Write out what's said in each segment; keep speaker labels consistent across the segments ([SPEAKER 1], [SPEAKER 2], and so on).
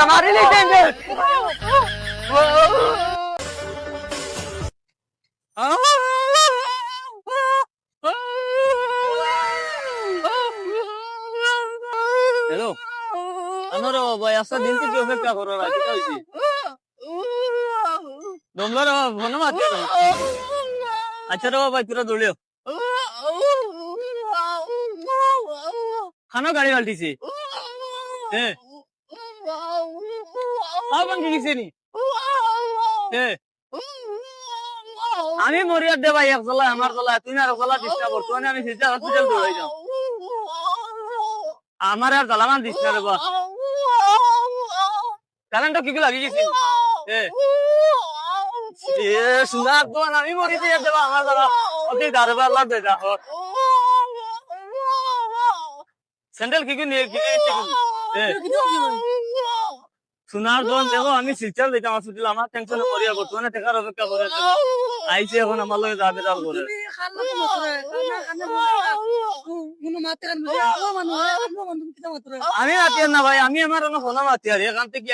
[SPEAKER 1] বেটা মারিলি কেন হ্যালো আমার ভাই আজকে দিন থেকে অপেক্ষা করো রাখি হয়েছি দমলা রে ফোন আচ্ছা রে ভাই তোরা দৌড়িও খানো গাড়ি পাল্টিছে হ্যাঁ গেছে নি আমি মরিয়ার দে ভাই এক জলা আমার জলা তুই আর জলা দিস না আমি সিধা হসপিটাল দৌড়াই যাও আমার আর জ্বালামান দিস না রে কারেন্টটা কি কি লাগি গেছে? এ। এ সুন্দর তো আমি মরি দিয়ে দেবা আমার জলা অতি যা স্যান্ডেল কি কি নিয়ে কি কি এ। সোনার দোকান দেখো আমি সিস্টার দিতাম হসপিটাল আমার টেনশনে মরিয়া বর্তমানে টাকার অপেক্ষা করে আইসে এখন আমার লগে যাবে তার করে। আমি মাতি না ভাই আমি আমার অন্য ফোনা মাতি আর এখান থেকে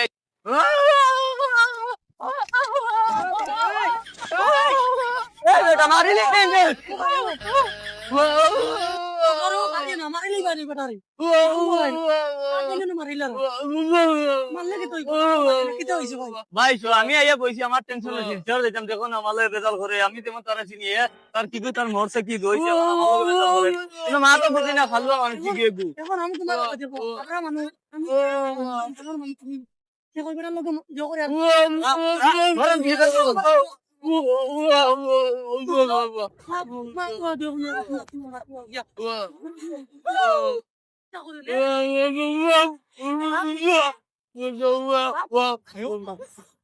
[SPEAKER 1] বেটা মারিলি কেন ভাই শো, আমি আইয়া বইছি আমার টেনশন সিস্টার দিতাম দেখুন আমার লগে করে আমি তেমন তারা চিনি তার কি কই তার মরছে কি দইছে মা তো বুঝি না ফালবা মানুষ কি গিয়ে
[SPEAKER 2] এখন আমি তোমার কথা দেবো আমরা মানুষ আমি মানুষ তুমি সে কই বেটার লোক জো
[SPEAKER 1] ধরেন বিয়ে করে দেবো।
[SPEAKER 2] আর